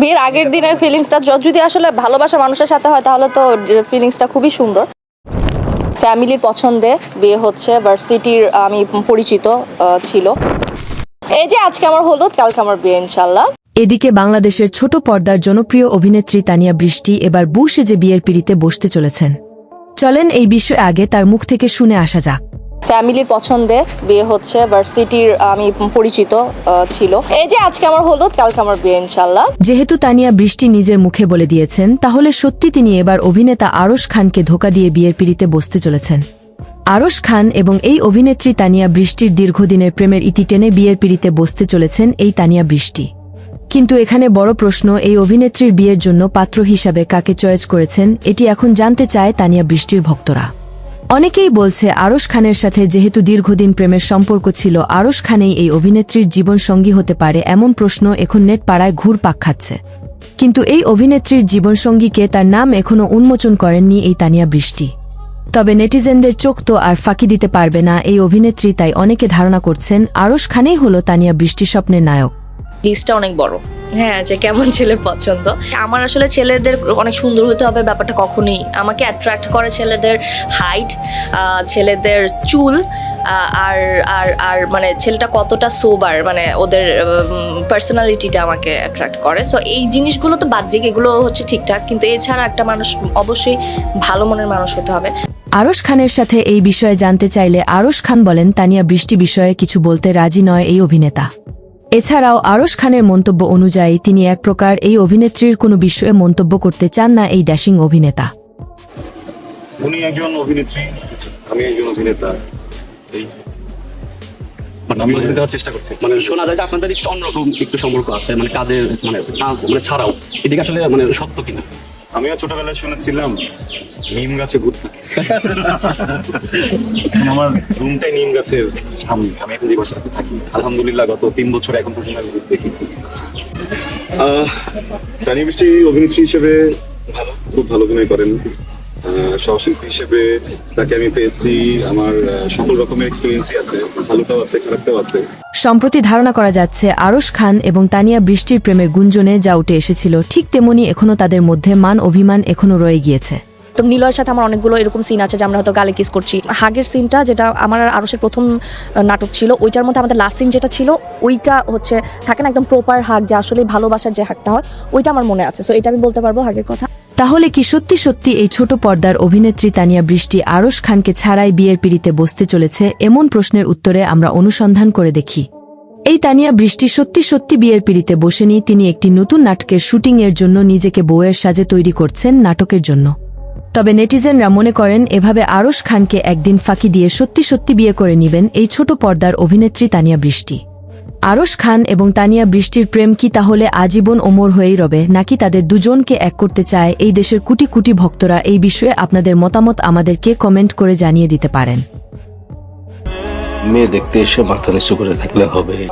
বিয়ের আগের দিনের ফিলিংসটা যদি আসলে ভালোবাসা মানুষের সাথে হয়, তাহলে তো ফিলিংসটা খুবই সুন্দর। ফ্যামিলির পছন্দে বিয়ে হচ্ছে ভার্সিটির আমি পরিচিত ছিল। এই যে আজকে আমার হলুদ, কালকে আমার বিয়ে ইনশাল্লাহ এদিকে বাংলাদেশের ছোট পর্দার জনপ্রিয় অভিনেত্রী তানিয়া বৃষ্টি এবার বু যে বিয়ের পিড়িতে বসতে চলেছেন। চলেন এই বিষয়ে আগে তার মুখ থেকে শুনে আসা যাক। ফ্যামিলির পছন্দে বিয়ে হচ্ছে ভার্সিটির আমি পরিচিত ছিল। এই যে আজকে আমার হলো কালকে আমার বিয়ে ইনশাল্লাহ যেহেতু তানিয়া বৃষ্টি নিজের মুখে বলে দিয়েছেন, তাহলে সত্যি তিনি এবার অভিনেতা আরশ খানকে ধোকা দিয়ে বিয়ের পিড়িতে বসতে চলেছেন। আরশ খান এবং এই অভিনেত্রী তানিয়া বৃষ্টির দীর্ঘদিনের প্রেমের ইতি টেনে বিয়ের পিড়িতে বসতে চলেছেন এই তানিয়া বৃষ্টি। কিন্তু এখানে বড় প্রশ্ন, এই অভিনেত্রীর বিয়ের জন্য পাত্র হিসাবে কাকে চয়েস করেছেন, এটি এখন জানতে চায় তানিয়া বৃষ্টির ভক্তরা। অনেকেই বলছে আরশ খানের সাথে যেহেতু দীর্ঘদিন প্রেমের সম্পর্ক ছিল, আরশ খানেই এই অভিনেত্রীর জীবন সঙ্গী হতে পারে এমন প্রশ্ন এখন নেট পাড়ায় ঘুর পাক খাচ্ছে। কিন্তু এই অভিনেত্রীর জীবনসঙ্গীকে তার নাম এখনও উন্মোচন করেননি এই তানিয়া বৃষ্টি। তবে নেটিজেনদের চোখ তো আর ফাঁকি দিতে পারবে না, এই অভিনেত্রী তাই অনেকে ধারণা করছেন আরশ খানেই হল তানিয়া বৃষ্টি স্বপ্নের নায়ক। লিস্টটা অনেক বড়। হ্যাঁ যে কেমন ছেলে পছন্দ। আমার আসলে ছেলেদের অনেক সুন্দর হতে হবে ব্যাপারটা কখনোই। আমাকে অ্যাট্রাক্ট করে ছেলেদের হাইট ছেলেদের চুল আর আর আর মানে ছেলেটা কতটা সোবার মানে ওদের পার্সোনালিটিটা আমাকে অ্যাট্রাক্ট করে। সো এই জিনিসগুলো তো বাহ্যিক এগুলো হচ্ছে ঠিকঠাক। কিন্তু এছাড়া একটা মানুষ অবশ্যই ভালো মনের মানুষ হতে হবে। আরশ খানের সাথে এই বিষয়ে জানতে চাইলে আরশ খান বলেন তানিয়া বৃষ্টি বিষয়ে কিছু বলতে রাজি নয় এই অভিনেতা। এছাড়াও আরশ খানের মন্তব্য অনুযায়ী তিনি এক প্রকার এই অভিনেত্রীর কোনো বিষয়ে মন্তব্য করতে চান না এই ড্যাশিং অভিনেতা। উনি একজন অভিনেত্রী, আমি একজন অভিনেতা। এই মানে আমি হওয়ার চেষ্টা করছি। মানে শোনা যায় যে আপনাদের একটু অন্যরকম একটু সম্পর্ক আছে মানে কাজের মানে কাজ মানে ছাড়াও। এদিকে আসলে মানে সত্য কিনা? আমিও ছোটবেলায় শুনেছিলাম, নিম গাছে ভূত আমার রুমটাই নিম গাছের সামনে। আমি এখন যে থাকি, আলহামদুলিল্লাহ গত তিন বছর এখন পর্যন্ত আমি ভূত দেখি। তানি বৃষ্টি অভিনেত্রী হিসেবে ভালো, খুব ভালো অভিনয় করেন। সহশিল্পী হিসেবে তাকে আমি পেয়েছি। আমার সকল রকমের এক্সপিরিয়েন্সই আছে। ভালোটাও আছে, খারাপটাও আছে। সম্প্রতি ধারণা করা যাচ্ছে, আরশ খান এবং তানিয়া বৃষ্টির প্রেমের গুঞ্জনে যা উঠে এসেছিল, ঠিক তেমনি এখনও তাদের মধ্যে মান অভিমান এখনও রয়ে গিয়েছে। তো নিলয়ের সাথে আমার অনেকগুলো এরকম সিন আছে যে আমরা হয়তো গালে কিস করছি। হাগের সিনটা যেটা আমার আর আরসের প্রথম নাটক ছিল, ওইটার মধ্যে আমাদের লাস্ট সিন যেটা ছিল, ওইটা হচ্ছে থাকে না একদম প্রপার হাগ যে আসলে ভালোবাসার যে হাগটা হয়, ওইটা আমার মনে আছে। সো এটা আমি বলতে পারব হাগের কথা। তাহলে কি সত্যি সত্যি এই ছোট পর্দার অভিনেত্রী তানিয়া বৃষ্টি আরশ খানকে ছাড়াই বিয়ের পিড়িতে বসতে চলেছে? এমন প্রশ্নের উত্তরে আমরা অনুসন্ধান করে দেখি। এই তানিয়া বৃষ্টি সত্যি সত্যি বিয়ের পিড়িতে বসেনি, তিনি একটি নতুন নাটকের শুটিং এর জন্য নিজেকে বউয়ের সাজে তৈরি করছেন নাটকের জন্য। তবে নেটিজেনরা মনে করেন, এভাবে আরশ খানকে একদিন ফাঁকি দিয়ে সত্যি সত্যি বিয়ে করে নিবেন এই ছোট পর্দার অভিনেত্রী তানিয়া বৃষ্টি। আরশ খান এবং তানিয়া বৃষ্টির প্রেম কি তাহলে আজীবন ওমর হয়েই রবে? নাকি তাদের দুজনকে এক করতে চায় এই দেশের কোটি কোটি ভক্তরা? এই বিষয়ে আপনাদের মতামত আমাদেরকে কমেন্ট করে জানিয়ে দিতে পারেন। মেয়ে দেখতে এসে মাথা নিচু করে থাকলে হবে।